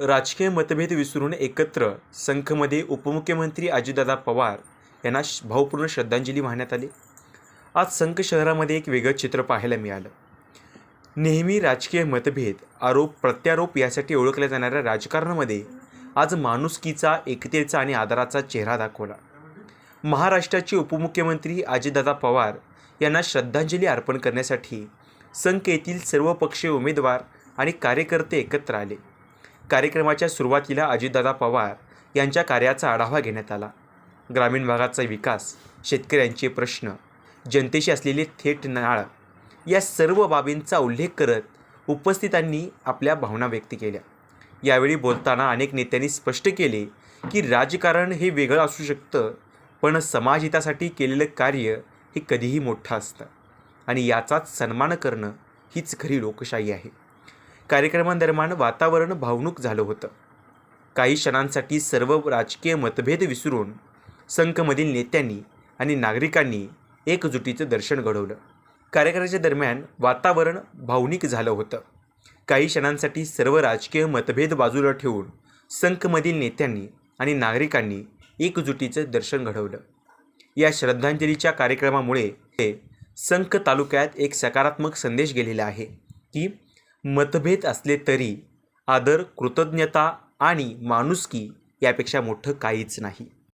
राजकीय मतभेद विसरून एकत्र संघमध्ये उपमुख्यमंत्री अजितदादा पवार यांना भावपूर्ण श्रद्धांजली वाहण्यात आली. आज संघ शहरामध्ये एक वेगळं चित्र पाहायला मिळालं. नेहमी राजकीय मतभेद आरोप प्रत्यारोप यासाठी ओळखल्या जाणाऱ्या राजकारणामध्ये आज माणुसकीचा एकतेचा आणि आदराचा चेहरा दाखवला. महाराष्ट्राचे उपमुख्यमंत्री अजितदादा पवार यांना श्रद्धांजली अर्पण करण्यासाठी संघ येथील सर्व पक्षीय उमेदवार आणि कार्यकर्ते एकत्र आले. कार्यक्रमाच्या सुरुवातीला अजितदादा पवार यांच्या कार्याचा आढावा घेण्यात आला. ग्रामीण भागाचा विकास शेतकऱ्यांचे प्रश्न जनतेशी असलेले थेट नाळ या सर्व बाबींचा उल्लेख करत उपस्थितांनी आपल्या भावना व्यक्त केल्या. यावेळी बोलताना अनेक नेत्यांनी स्पष्ट केले की राजकारण हे वेगळं असू शकतं पण समाजहितासाठी केलेलं कार्य हे कधीही मोठं असतं. आणि याचाच सन्मान करणं हीच खरी लोकशाही आहे. कार्यक्रमादरम्यान वातावरण भावनुक झालं होतं. काही क्षणांसाठी सर्व राजकीय मतभेद विसरून संघमधील नेत्यांनी आणि नागरिकांनी एकजुटीचं दर्शन घडवलं. कार्यक्रमाच्या दरम्यान वातावरण भावनिक झालं होतं. काही क्षणांसाठी सर्व राजकीय मतभेद बाजूला ठेवून संघमधील नेत्यांनी आणि नागरिकांनी एकजुटीचं दर्शन घडवलं. या श्रद्धांजलीच्या कार्यक्रमामुळे हे संख तालुक्यात एक सकारात्मक संदेश गेलेला आहे की मतभेद असले तरी आदर कृतज्ञता आणि माणुसकी यापेक्षा मोठं काहीच नाही.